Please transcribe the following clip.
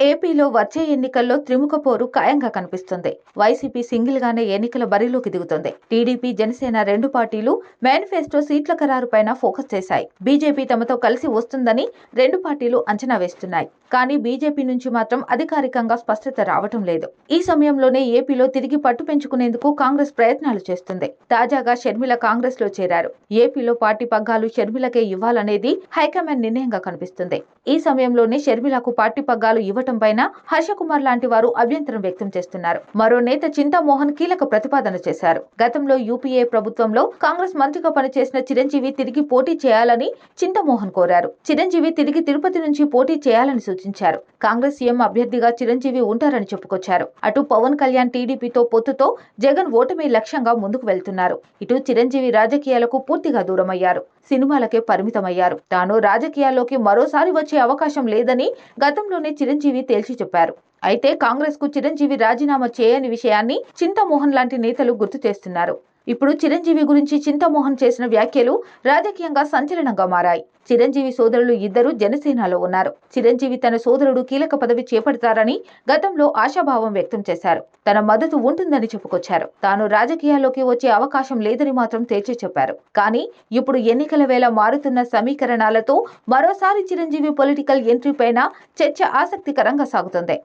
ఏపీలో వచ్చే ఎన్నికల్లో త్రిముఖ పోరు ఖాయంగా కనిపిస్తుంది. వైసీపీ సింగిల్ గానే ఎన్నికల బరిలోకి దిగుతుంది. టీడీపీ జనసేన రెండు పార్టీలు మేనిఫెస్టో సీట్ల ఖరారుపైన ఫోకస్ చేశాయి. బీజేపీ తమతో కలిసి వస్తుందని రెండు పార్టీలు అంచనా వేస్తున్నాయి. కానీ బీజేపీ నుంచి మాత్రం అధికారికంగా స్పష్టత రావటం లేదు. ఈ సమయంలోనే ఏపీలో తిరిగి పట్టు పెంచుకునేందుకు కాంగ్రెస్ ప్రయత్నాలు చేస్తుంది. తాజాగా షర్మిల కాంగ్రెస్లో చేరారు. ఏపీలో పార్టీ పగ్గాలు షర్మిలకే ఇవ్వాలనేది హైకమాండ్ నిర్ణయంగా కనిపిస్తుంది. ఈ సమయంలోనే షర్మిలకు పార్టీ పగ్గాలు ఇవ్వటం పైన హర్షకుమార్ లాంటి వారు అభ్యంతరం వ్యక్తం చేస్తున్నారు. మరో నేత చింతామోహన్ కీలక ప్రతిపాదన చేశారు. గతంలో యూపీఏ ప్రభుత్వంలో కాంగ్రెస్ మంత్రిగా పనిచేసిన చిరంజీవి తిరిగి పోటీ చేయాలని చింతమోహన్ కోరారు. చిరంజీవి తిరిగి తిరుపతి నుంచి పోటీ చేయాలని సూచించారు. కాంగ్రెస్ సీఎం అభ్యర్థిగా చిరంజీవి ఉంటారని చెప్పుకొచ్చారు. అటు పవన్ కళ్యాణ్ టీడీపీతో పొత్తుతో జగన్ ఓటమి లక్ష్యంగా ముందుకు వెళ్తున్నారు. ఇటు చిరంజీవి రాజకీయాలకు పూర్తిగా దూరమయ్యారు. సినిమాలకే పరిమితమయ్యారు. తాను రాజకీయాల్లోకి మరోసారి వచ్చే అవకాశం లేదని గతంలోనే చిరంజీవి తేల్చి చెప్పారు. అయితే కాంగ్రెస్కు చిరంజీవి రాజీనామా చేయని విషయాన్ని చింతమోహన్ లాంటి నేతలు గుర్తు చేస్తున్నారు. ఇప్పుడు చిరంజీవి గురించి చింతమోహన్ చేసిన వ్యాఖ్యలు రాజకీయంగా సంచలనంగా మారాయి. చిరంజీవి సోదరులు ఇద్దరు జనసేనలో ఉన్నారు. చిరంజీవి తన సోదరుడు కీలక పదవి చేపడతారని గతంలో ఆశాభావం వ్యక్తం చేశారు. తన మద్దతు ఉంటుందని చెప్పుకొచ్చారు. తాను రాజకీయాల్లోకి వచ్చే అవకాశం లేదని మాత్రం తేల్చి చెప్పారు. కానీ ఇప్పుడు ఎన్నికల వేళ మారుతున్న సమీకరణాలతో మరోసారి చిరంజీవి పొలిటికల్ ఎంట్రీ పైన చర్చ ఆసక్తికరంగా సాగుతుంది.